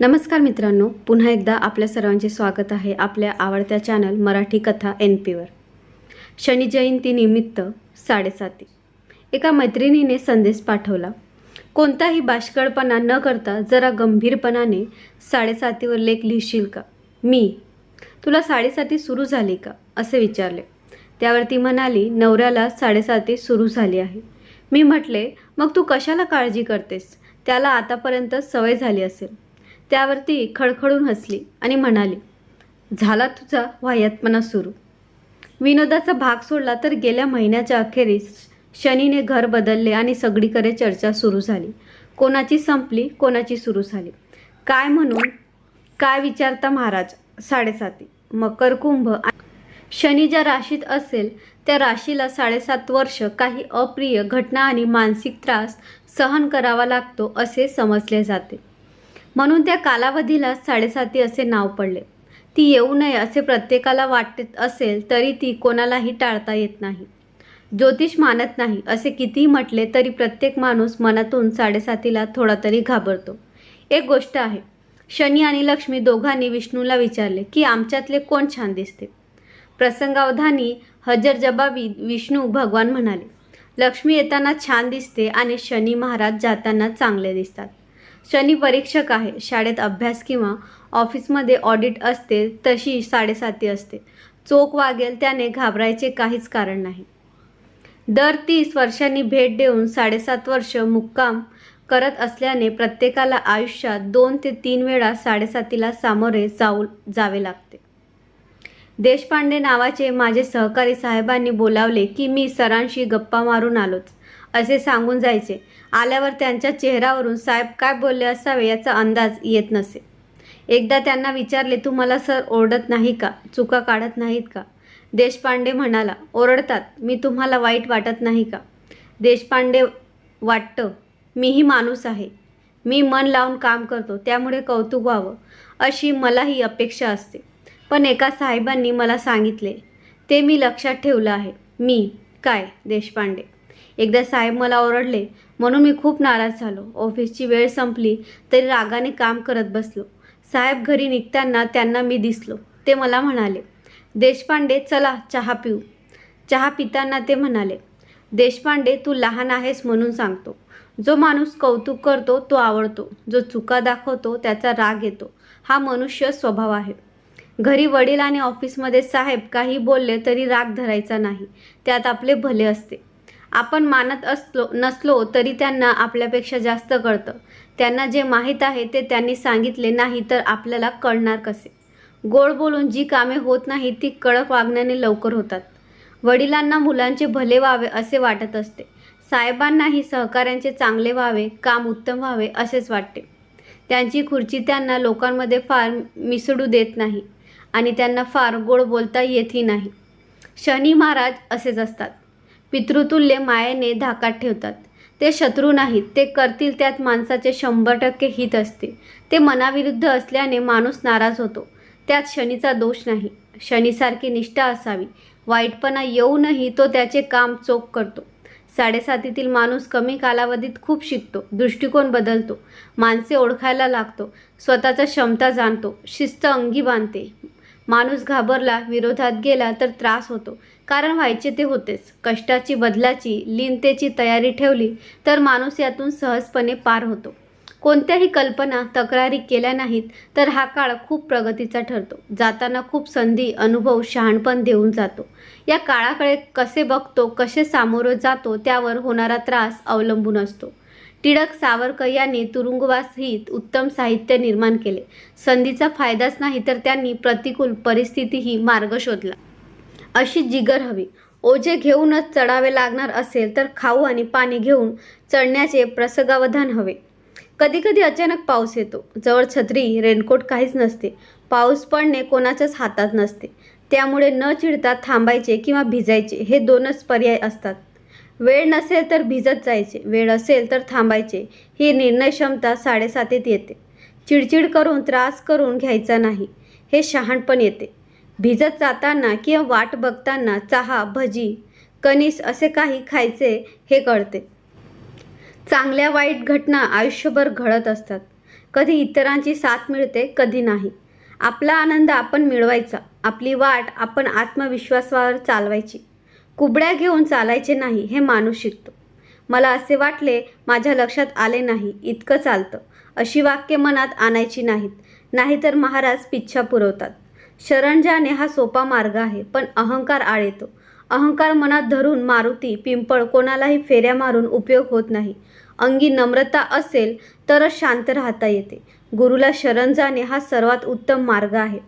नमस्कार मित्रांनो पुन्हा एकदा आपल्या सर्वांचे स्वागत आहे आपल्या आवडत्या चॅनल मराठी कथा एन पीवर शनी जयंतीनिमित्त साडेसाती. एका मैत्रिणीने संदेश पाठवला कोणताही बाष्कळपणा न करता जरा गंभीरपणाने साडेसातीवर लेख लिहिशील का? मी? तुला साडेसाती सुरू झाली का? असे विचारले. त्यावर ती म्हणाली नवऱ्याला साडेसाती सुरू झाली आहे. मी म्हटले मग तू कशाला काळजी करतेस? त्याला आतापर्यंत सवय झाली असेल. त्यावरती खडखडून हसली आणि म्हणाली झाला तुझा वाह्यातपणा सुरू. विनोदाचा भाग सोडला तर गेल्या महिन्याच्या अखेरीस शनीने घर बदलले आणि सगळीकडे चर्चा सुरू झाली. कोणाची संपली कोणाची सुरू झाली. काय म्हणून? काय विचारता महाराज? साडेसाती. मकर कुंभ शनी ज्या राशीत असेल त्या राशीला साडेसात वर्ष काही अप्रिय घटना आणि मानसिक त्रास सहन करावा लागतो असे समजले जाते. म्हणून त्या कालावधीला साडेसाती असे नाव पडले. ती येऊ नये असे प्रत्येकाला वाटत असेल तरी ती कोणालाही टाळता येत नाही. ज्योतिष मानत नाही असे कितीही म्हटले तरी प्रत्येक माणूस मनातून साडेसातीला थोडा तरी घाबरतो. एक गोष्ट आहे शनी आणि लक्ष्मी दोघांनी विष्णूला विचारले की आमच्यातले कोण छान दिसते? प्रसंगावधानी हजर जबाबी विष्णू भगवान म्हणाले लक्ष्मी येताना छान दिसते आणि शनी महाराज जाताना चांगले दिसतात. शनी परीक्षक आहे. शाळेत अभ्यास किंवा ऑफिसमध्ये ऑडिट असते तशी साडेसाती असते. चोख वागेल त्याने घाबरायचे काहीच कारण नाही. दर तीस वर्षांनी भेट देऊन साडेसात वर्ष मुक्काम करत असल्याने प्रत्येकाला आयुष्यात दोन ते तीन वेळा साडेसातीला सामोरे जाऊ जावे लागते. देशपांडे नावाचे माझे सहकारी साहेबांनी बोलावले की मी सरांशी गप्पा मारून आलोच. असे सांगून जायचे. आल्यावर त्यांच्या चेहऱ्यावरून साहेब काय बोलले असावे याचा अंदाज येत नसे. एकदा त्यांना विचारले तू मला सर ओरडत नाही का? चुका काढत नाहीत का? देशपांडे म्हणाला ओरडतात. मी तुम्हाला वाईट वाटत नाही का? देशपांडे वाटतं मीही माणूस आहे. मी मन लावून काम करतो. त्यामुळे कौतुक व्हावं अशी मलाही अपेक्षा असते. पण एका साहेबांनी मला सांगितले ते मी लक्षात ठेवलं आहे. मी? काय? देशपांडे एकदा साहेब मला ओरडले. म्हणून मी खूप नाराज झालो. ऑफिसची वेळ संपली तरी रागाने काम करत बसलो. साहेब घरी निघताना त्यांना मी दिसलो. ते मला म्हणाले देशपांडे चला चहा पिऊ. चहा पिताना ते म्हणाले देशपांडे तू लहान आहेस म्हणून सांगतो. जो माणूस कौतुक करतो तो आवडतो. जो चुका दाखवतो त्याचा राग येतो. हा मनुष्य स्वभाव आहे. घरी वडील आणि ऑफिसमध्ये साहेब काही बोलले तरी राग धरायचा नाही. त्यात आपले भले असते. आपण मानत असलो नसलो तरी त्यांना आपल्यापेक्षा जास्त कळतं. त्यांना जे माहीत आहे ते त्यांनी सांगितले नाही तर आपल्याला कळणार कसे? गोड बोलून जी कामे होत नाही ती कडक वागण्याने लवकर होतात. वडिलांना मुलांचे भले व्हावे असे वाटत असते. साहेबांनाही सहकाऱ्यांचे चांगले व्हावे काम उत्तम व्हावे असेच वाटते. त्यांची खुर्ची त्यांना लोकांमध्ये फार मिसळू देत नाही आणि त्यांना फार गोड बोलता येतही नाही. शनी महाराज असेच असतात. पितृतुल्य मायेने धाकात ठेवतात. ते शत्रू नाहीत ते करतील त्यात माणसाचे शंभर टक्के हित असते. ते मनाविरुद्ध असल्याने माणूस नाराज होतो. त्यात शनीचा दोष नाही. शनीसारखी निष्ठा असावी. वाईटपणा येऊनही तो त्याचे काम चोख करतो. साडेसातीतील माणूस कमी कालावधीत खूप शिकतो दृष्टिकोन बदलतो माणसे ओळखायला लागतो स्वतःचा क्षमता जाणतो शिस्त अंगी बांधते. माणूस घाबरला विरोधात गेला तर त्रास होतो. कारण व्हायचे ते होतेच. कष्टाची बदलाची लीनतेची तयारी ठेवली तर माणूस यातून सहजपणे पार होतो. कोणत्याही कल्पना तक्रारी केल्या नाहीत तर हा काळ खूप प्रगतीचा ठरतो. जाताना खूप संधी अनुभव शहाणपण देऊन जातो. या काळाकडे कसे बघतो कसे सामोरं जातो त्यावर होणारा त्रास अवलंबून असतो. टिळक सावरकर यांनी तुरुंगवासहित उत्तम साहित्य निर्माण केले. संधीचा फायदाच नाही तर त्यांनी प्रतिकूल परिस्थितीही मार्ग शोधला. अशी जिगर हवी. ओझे घेऊनच चढावे लागणार असेल तर खाऊ आणि पाणी घेऊन चढण्याचे प्रसंगावधान हवे. कधीकधी अचानक पाऊस येतो. जवळ छत्री रेनकोट काहीच नसते. पाऊस पडणे कोणाच्याच हातात नसते. त्यामुळे न चिडता थांबायचे किंवा भिजायचे हे दोनच पर्याय असतात. वेळ नसेल तर भिजत जायचे वेळ असेल तर थांबायचे. ही निर्णय क्षमता साडेसातीत येते. चिडचिड करून त्रास करून घ्यायचा नाही हे शहाणपण येते. भिजत जाताना किंवा वाट बघताना चहा भजी कणीस असे काही खायचे हे कळते. चांगल्या वाईट घटना आयुष्यभर घडत असतात. कधी इतरांची साथ मिळते कधी नाही. आपला आनंद आपण मिळवायचा. आपली वाट आपण आत्मविश्वासावर चालवायची. कुबड्या घेऊन चालायचे नाही हे माणूस शिकतो. मला असे वाटले माझ्या लक्षात आले नाही इतकं चालतं. अशी वाक्य मनात आणायची नाहीत. नाहीतर महाराज पिच्छा पुरवतात. शरण जाणे हा सोपा मार्ग आहे पण अहंकार आळेतो. अहंकार मनात धरून मारुती पिंपळ कोणालाही फेऱ्या मारून उपयोग होत नाही. अंगी नम्रता असेल तरच शांत राहता येते. गुरुला शरण जाणे हा सर्वात उत्तम मार्ग आहे.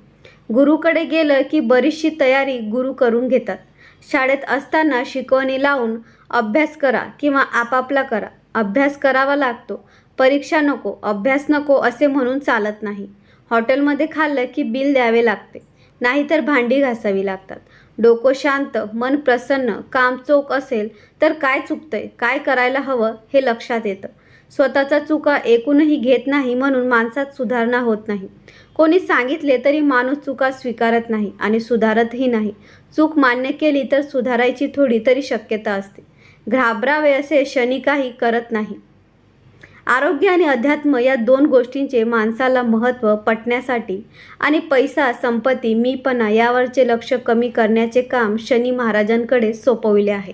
गुरुकडे गेलं की बरीचशी तयारी गुरु करून घेतात. शाळेत असताना शिकवणी लावून अभ्यास करा किंवा आपापला करा. अभ्यास करावा लागतो. परीक्षा नको अभ्यास नको असे म्हणून चालत नाही. हॉटेलमध्ये खाल्लं की बिल द्यावे लागते. नाहीतर भांडी घासावी लागतात. डोकं शांत मन प्रसन्न काम चोख असेल तर काय चुकतंय काय करायला हवं हे लक्षात येतं. स्वतःचा चुका ऐकूनही घेत नाही म्हणून माणसात सुधारणा होत नाही. कोणी सांगितले तरी माणूस चुका स्वीकारत नाही आणि सुधारतही नाही. चूक मान्य केली तर सुधारायची थोडी तरी शक्यता असते. घाबरावे असे शनी काही करत नाही. आरोग्य आणि अध्यात्म या दोन गोष्टींचे माणसाला महत्त्व पटण्यासाठी आणि पैसा संपत्ती मीपणा यावरचे लक्ष कमी करण्याचे काम शनी महाराजांकडे सोपविले आहे.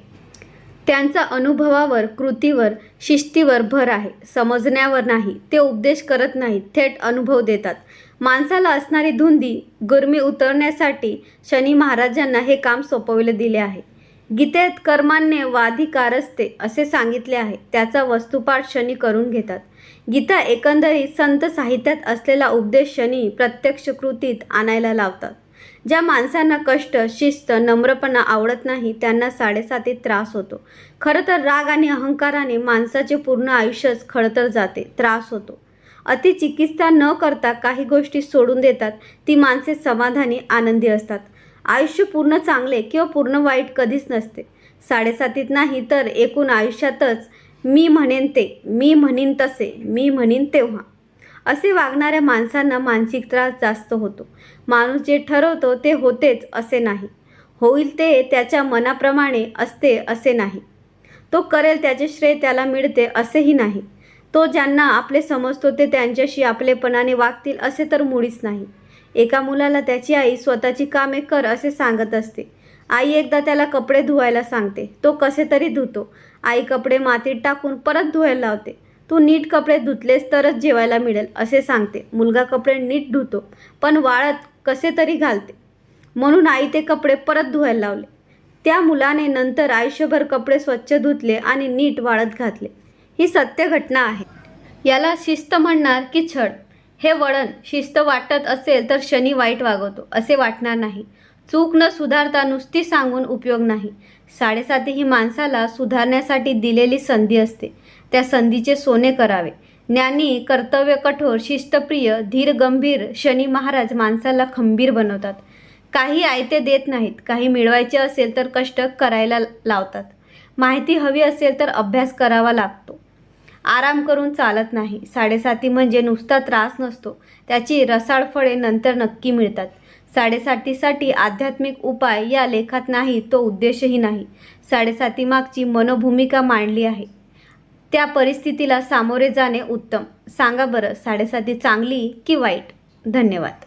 त्यांचा अनुभवावर कृतीवर शिस्तीवर भर आहे. समजण्यावर नाही. ते उपदेश करत नाहीत. थेट अनुभव देतात. माणसाला असणारी धुंदी गुरमी उतरण्यासाठी शनी महाराजांना हे काम सोपविले दिले आहे. गीतेत कर्मान्य वाधिकारस्ते असे सांगितले आहे. त्याचा वस्तुपाठ शनी करून घेतात. गीता एकंदरीत संत साहित्यात असलेला उपदेश शनी प्रत्यक्ष कृतीत आणायला लावतात. ज्या माणसांना कष्ट शिस्त नम्रपणा आवडत नाही त्यांना साडेसातीत त्रास होतो. खरं तर राग आणि अहंकाराने माणसाचे पूर्ण आयुष्यच खडतर जाते त्रास होतो. अति चिकित्सा न करता काही गोष्टी सोडून देतात ती माणसे समाधानी आनंदी असतात. आयुष्य पूर्ण चांगले किंवा पूर्ण वाईट कधीच नसते. साडेसातीत नाही तर एकूण आयुष्यातच मी म्हणेन ते मी म्हणीन तसे मी म्हणीन तेव्हा. असे वागणाऱ्या माणसांना मानसिक त्रास जास्त होतो. माणूस जे ठरवतो ते होतेच असे नाही. होईल ते त्याच्या मनाप्रमाणे असते असे नाही. तो करेल त्याचे श्रेय त्याला मिळते असेही नाही. तो ज्यांना आपले समजतो ते त्यांच्याशी आपलेपणाने वागतील असे तर मुळीच नाही. एका मुलाला त्याची आई स्वतःची कामे कर असे सांगत असते. आई एकदा त्याला कपडे धुवायला सांगते. तो कसे तरी धुतो. आई कपडे मातीत टाकून परत धुवायला लावते. तू नीट कपडे धुतलेस तरच जेवायला मिळेल असे सांगते. मुलगा कपडे नीट धुतो पण वाळत कसे तरी घालते. म्हणून आई ते कपडे परत धुवायला लावले. त्या मुलाने नंतर आयुष्यभर कपडे स्वच्छ धुतले आणि नीट वाळत घातले. ही सत्य घटना आहे. याला शिस्त म्हणणार की छळ. हे वळण शिस्त वाटत असेल तर शनी वाईट वागवतो असे वाटणार नाही. चूक न सुधारता नुसती सांगून उपयोग नाही. साडेसाती ही माणसाला सुधारण्यासाठी दिलेली संधी असते. त्या संधीचे सोने करावे. ज्ञानी कर्तव्य कठोर शिस्तप्रिय धीर गंभीर शनी महाराज माणसाला खंबीर बनवतात. काही आयते देत नाहीत. काही मिळवायचे असेल तर कष्ट करायला लावतात. माहिती हवी असेल तर अभ्यास करावा लागतो. आराम करून चालत नाही. साडेसाती म्हणजे नुसता त्रास नसतो. त्याची रसाळ फळे नंतर नक्की मिळतात. साडेसातीसाठी आध्यात्मिक उपाय या लेखात नाही तो उद्देशही नाही. साडेसाती मागची मनोभूमिका मांडली आहे. त्या परिस्थितीला सामोरे जाणे उत्तम. सांगा बरं साडेसाती चांगली की वाईट? धन्यवाद.